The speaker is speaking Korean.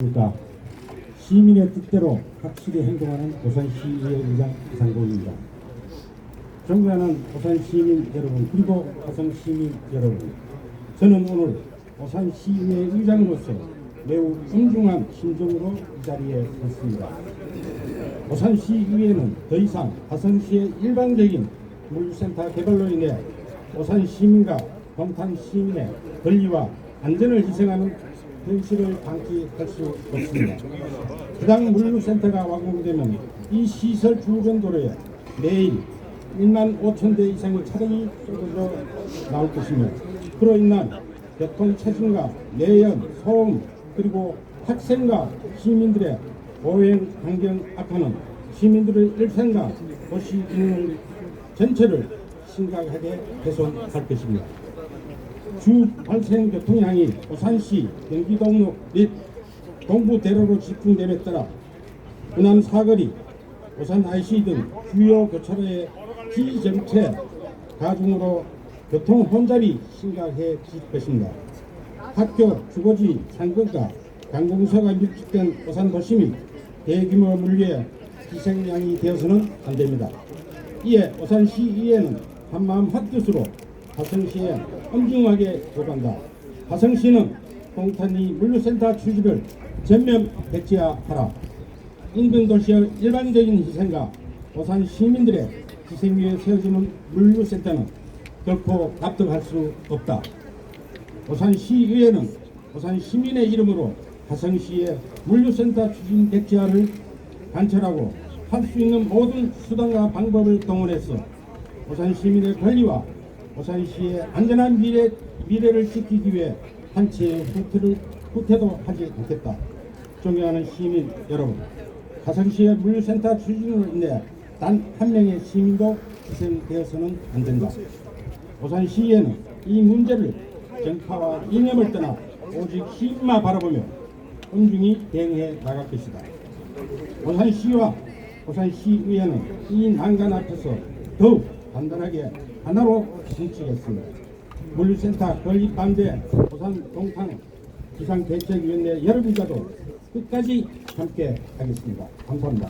그러니까 시민의 뜻대로 확실히 행동하는 부산시의회 의장 이상동입니다. 존경하는 부산 시민 여러분 그리고 화성 시민 여러분 저는 오늘 부산 시의회 의장으로서 매우 엄중한 심정으로 이 자리에 섰습니다. 부산시의회는 더 이상 화성시의 일방적인 물류센터 개발로 인해 부산 시민과 동탄 시민의 권리와 안전을 희생하는 현실을 방치할 수 없습니다. 해당 물류센터가 완공되면 이 시설 주변 도로에 매일 1만 5천 대 이상의 차량이 쏟아져 나올 것이며 그로 인한 교통 체증과 내연, 소음 그리고 학생과 시민들의 보행 환경 악화는 시민들의 일생과 도시 기능을 전체를 심각하게 훼손할 것입니다. 주 발생 교통량이 부산시 경기동로 및 동부대로로 집중됨에 따라 부남 사거리, 부산 IC 등 주요 교차로의 비정체 가중으로 교통 혼잡이 심각해질 것입니다. 학교, 주거지, 상권과 관공서가 밀집된 부산 도심이 대규모 물류의 희생양이 되어서는 안 됩니다. 이에 부산시의회는 한마음 한뜻으로 화성시에 엄중하게 요구한다. 화성시는 동탄리 물류센터 추진을 전면 백지화하라. 인근 도시의 일반적인 희생과 부산 시민들의 희생 위에 세워지는 물류센터는 결코 납득할 수 없다. 부산시의회는 부산 시민의 이름으로 화성시의 물류센터 추진 백지화를 관철하고 할 수 있는 모든 수단과 방법을 동원해서 부산 시민의 권리와 부산시의 안전한 미래, 미래를 지키기 위해 한치의 후퇴를, 후퇴도 하지 않겠다. 존경하는 시민 여러분, 화성시의 물류센터 추진으로 인해 단 한 명의 시민도 희생되어서는 안 된다. 부산시에는 이 문제를 정파와 이념을 떠나 오직 시민만 바라보며 엄중히 대응해 나갈 것이다. 부산시와 부산시의회는 이 난간 앞에서 더욱 단단하게 하나로 뭉치겠습니다. 물류센터 건립 반대 부산 동탄 기상대책위원회 여러분과도 끝까지 함께 하겠습니다. 감사합니다.